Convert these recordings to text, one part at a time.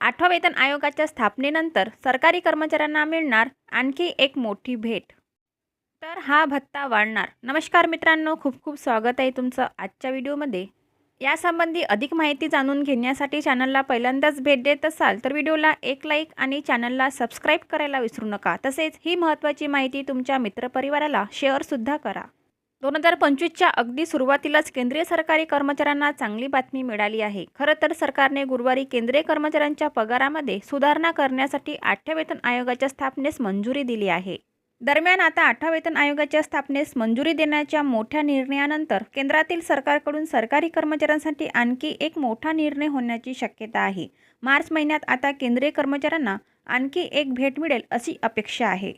आठवा वेतन आयोगाच्या स्थापनेनंतर सरकारी कर्मचाऱ्यांना मिळणार आणखी एक मोठी भेट. तर हा भत्ता वाढणार. नमस्कार मित्रांनो खूप खूप स्वागत आहे तुमचं आजच्या व्हिडिओमध्ये. यासंबंधी अधिक माहिती जाणून घेण्यासाठी चॅनलला पहिल्यांदाच भेट देत असाल तर व्हिडिओला एक लाईक आणि चॅनलला सबस्क्राईब करायला विसरू नका. तसेच ही महत्त्वाची माहिती तुमच्या मित्रपरिवाराला शेअरसुद्धा करा. दोन हजार पंचवीसच्या अगदी सुरुवातीलाच केंद्रीय सरकारी कर्मचाऱ्यांना चांगली बातमी मिळाली आहे. खरं तर सरकारने गुरुवारी केंद्रीय कर्मचाऱ्यांच्या पगारामध्ये सुधारणा करण्यासाठी आठव्या वेतन आयोगाच्या स्थापनेस मंजुरी दिली आहे. दरम्यान आता आठव्या वेतन आयोगाच्या स्थापनेस मंजुरी देण्याच्या मोठ्या निर्णयानंतर केंद्रातील सरकारकडून सरकारी कर्मचाऱ्यांसाठी आणखी एक मोठा निर्णय होण्याची शक्यता आहे. मार्च महिन्यात आता केंद्रीय कर्मचाऱ्यांना आणखी एक भेट मिळेल अशी अपेक्षा आहे.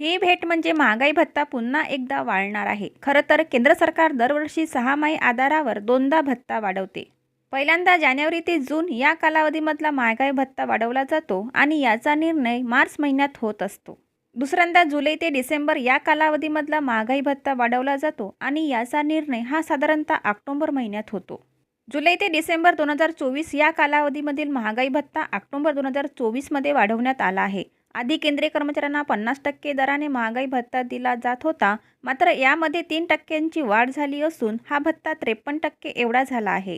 ही भेट म्हणजे महागाई भत्ता पुन्हा एकदा वाढणार आहे. खरं तर केंद्र सरकार दरवर्षी सहामाही आधारावर दोनदा भत्ता वाढवते. पहिल्यांदा जानेवारी ते जून या कालावधीमधला महागाई भत्ता वाढवला जातो आणि याचा निर्णय मार्च महिन्यात होत असतो. दुसऱ्यांदा जुलै ते डिसेंबर या कालावधीमधला महागाई भत्ता वाढवला जातो आणि याचा निर्णय हा साधारणतः ऑक्टोंबर महिन्यात होतो. जुलै ते डिसेंबर दोन हजार चोवीस या कालावधीमधील महागाई भत्ता ऑक्टोंबर दोन हजार चोवीसमध्ये वाढवण्यात आला आहे. आधी केंद्रीय कर्मचाऱ्यांना पन्नास टक्के दराने महागाई भत्ता दिला जात होता. मात्र यामध्ये तीन टक्क्यांची वाढ झाली असून हा भत्ता त्रेपन्न टक्के एवढा झाला आहे.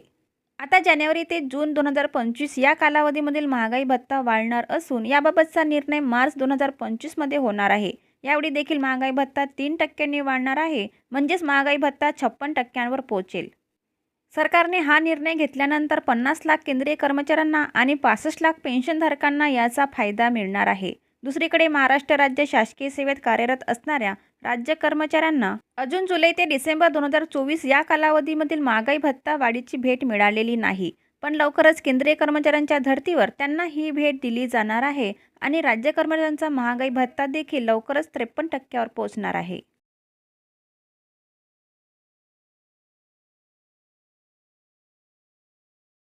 आता जानेवारी ते जून दोन हजार पंचवीस या कालावधीमधील महागाई भत्ता वाढणार असून याबाबतचा निर्णय मार्च दोन हजार पंचवीसमध्ये होणार आहे. यावेळी देखील महागाई भत्ता तीन टक्क्यांनी वाढणार आहे म्हणजेच महागाई भत्ता छप्पन टक्क्यांवर पोहोचेल. सरकारने हा निर्णय घेतल्यानंतर पन्नास लाख केंद्रीय कर्मचाऱ्यांना आणि पासष्ट लाख पेन्शनधारकांना याचा फायदा मिळणार आहे. दुसरीकडे महाराष्ट्र राज्य शासकीय सेवेत कार्यरत असणाऱ्या राज्य कर्मचाऱ्यांना अजून जुलै ते डिसेंबर दोन हजार चोवीस या कालावधीमधील महागाई भत्ता वाढीची भेट मिळालेली नाही. पण लवकरच केंद्रीय कर्मचाऱ्यांच्या धर्तीवर त्यांना ही भेट दिली जाणार आहे आणि राज्य कर्मचाऱ्यांचा महागाई भत्ता देखील लवकरच त्रेपन्न टक्क्यावर पोहोचणार आहे.